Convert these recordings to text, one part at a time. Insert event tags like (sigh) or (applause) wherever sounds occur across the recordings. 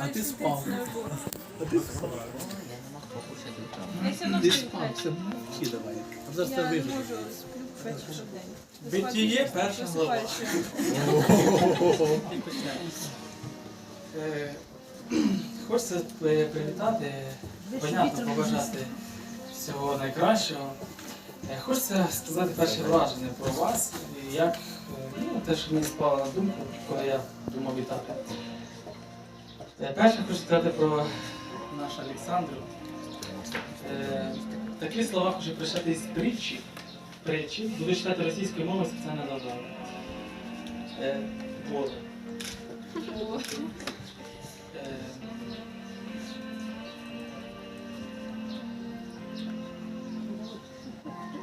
А ти спав. А ти спав. Ти спав, це мовчи давай. А зараз не вижу. Битіє, перша. Е, Хочеться привітати, понятно, побажати всього найкращого. Хочеться сказати перше враження про вас, як що мені спало на думку, коли я думав вітати. Е, Перше хочу сказати про нашу Олександру. Е, Такі слова хочу прочитати із притчі. Притчі. Буду читати російською мовою спеціально Боже. Е,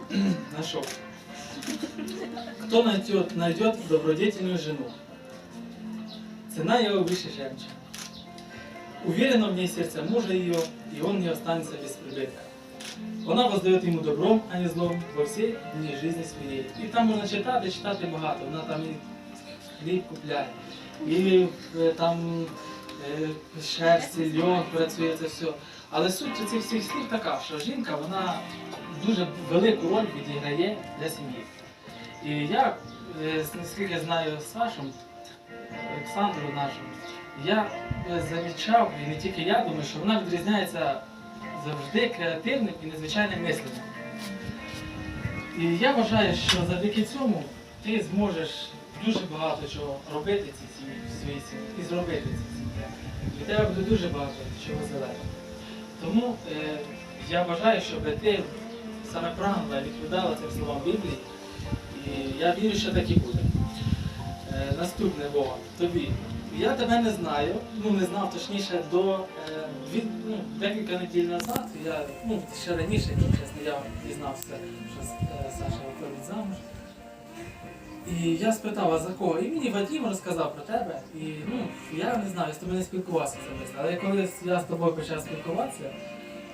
(clears throat) Нашел. Кто найдет, найдет добродетельную жену? Цена его выше жемчуга. Уверенно в ней сердце мужа ее, и он не останется без прибытка. Вона воздает ему добром, а не злом во всей дні жизни своєї. І там можна читати, читати багато. Вона там і хліб купляє, і е, там е, шерсть, льон працює це все. Але суть цих всіх слів така, що жінка вона дуже велику роль відіграє для сім'ї. І я, е, наскільки знаю Сашу, Олександру нашу, я е, замічав, і не тільки я думаю, що вона відрізняється завжди креативним і незвичайним мисленням. І я вважаю, що завдяки цьому ти зможеш дуже багато чого робити в своїй сім'ї і зробити цій сім'ї. Від тебе буде дуже багато чого залежить. Тому е, я вважаю, щоб ти саме правильно відповідала цим словам Біблії. І я вірю, що так і буде. Е, наступне Вова, тобі. Я тебе не знаю, ну не знав точніше до е, ну, декілька неділь назад. Я ну, ще раніше, чесно, я дізнався, що е, Саша виходить замуж. І я спитав, а за кого? І мені Вадим розказав про тебе. І ну, я не знаю, я з тобою не спілкувався особисто. Але коли я з тобою почав спілкуватися,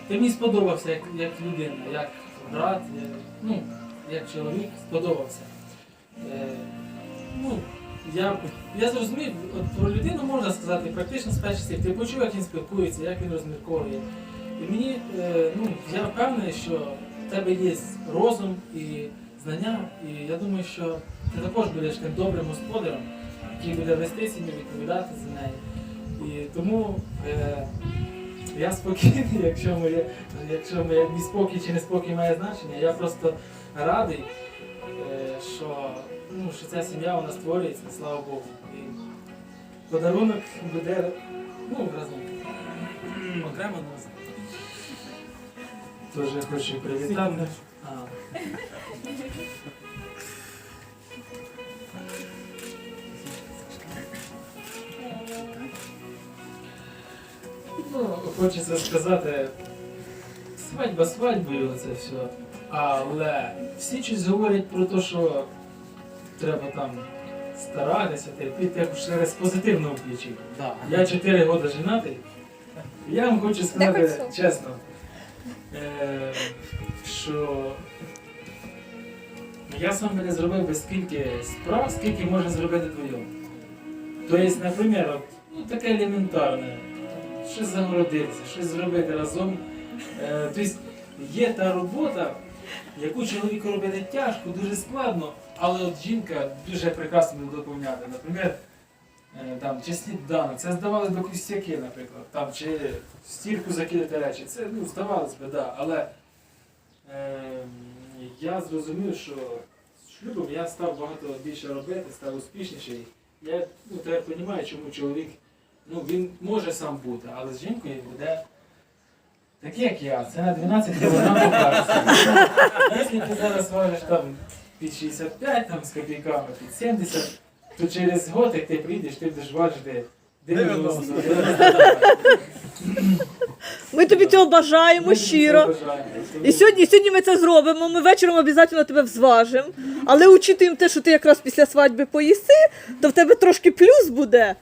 ти мені сподобався як, як людина, як брат, як, ну, як чоловік, сподобався. Е, ну, я, я зрозумів, от про людину можна сказати практично з перших слів. Ти почув, як він спілкується, як він розмірковує. І мені, е, ну, я впевнений, що в тебе є розум і знання, і я думаю, що ти також будеш тим добрим господарем, який буде вести сім'ю, відповідати за неї. І тому е, я спокійний, (laughs) якщо моє, якщо моє мій спокій чи неспокій має значення, я просто радий, е, що, ну, що ця сім'я вона створюється, слава Богу. І подарунок буде ну, разом. Окремо нас. Теж хочу привітати. (laughs) хочеться сказати, свадьба свадьбою це все. Але всі щось говорять про те, що треба там старатися, терпіти, як ще раз позитивно включив. Да. Я 4 роки женатий. Я вам хочу сказати чесно, е, що я сам би не зробив би скільки справ, скільки може зробити вдвоєм. Тобто, наприклад, ну, таке елементарне, щось загородитися, щось зробити разом. Е, тобто є та робота, яку чоловіку робити тяжко, дуже складно, але от жінка дуже прекрасно буде доповняти. Наприклад, е, там, чи сніданок, це здавалось би костяки, наприклад, там, чи стірку закидати речі. Це ну, здавалось би, да. Але е, я зрозумів, що з шлюбом я став багато більше робити, став успішніший. Я ну, тепер розумію, чому чоловік ну, він може сам бути, але з жінкою буде такий, як я. Це на 12 кілограм покажеться. Якщо ти зараз важиш там під 65 там, з копійками, під 70, то через год, як ти прийдеш, ти будеш важити 90. 90. Ми тобі цього бажаємо щиро. І сьогодні, сьогодні ми це зробимо. Ми вечором обов'язково тебе взважимо. Але учитуємо те, що ти якраз після свадьби поїси, то в тебе трошки плюс буде.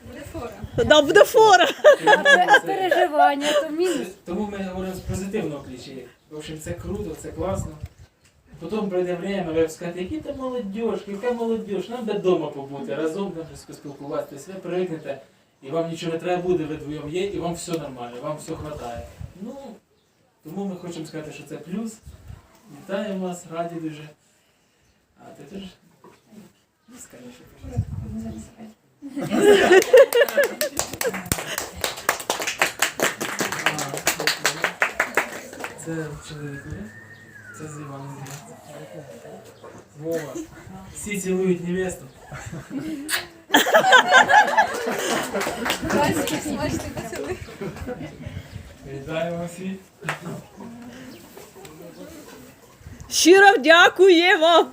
Да, буде фора. А переживання то мінус. Тому ми говоримо з позитивного ключі. В общем, це круто, це класно. Потім пройде время, ви скажете, які ти молодіж, яка молодіж, нам би вдома побути, разом там щось поспілкуватися. Тобто ви привикнете, і вам нічого не треба буде, ви двоєм є, і вам все нормально, вам все вистачає. Ну, тому ми хочемо сказати, що це плюс. Вітаємо вас, раді дуже. А ти теж? Ну, скажи, що пожалуйста. Це чоловік, да? Це з Іваном. Вова. Всі цілують невесту. Вітаємо всіх. Щиро дякуємо!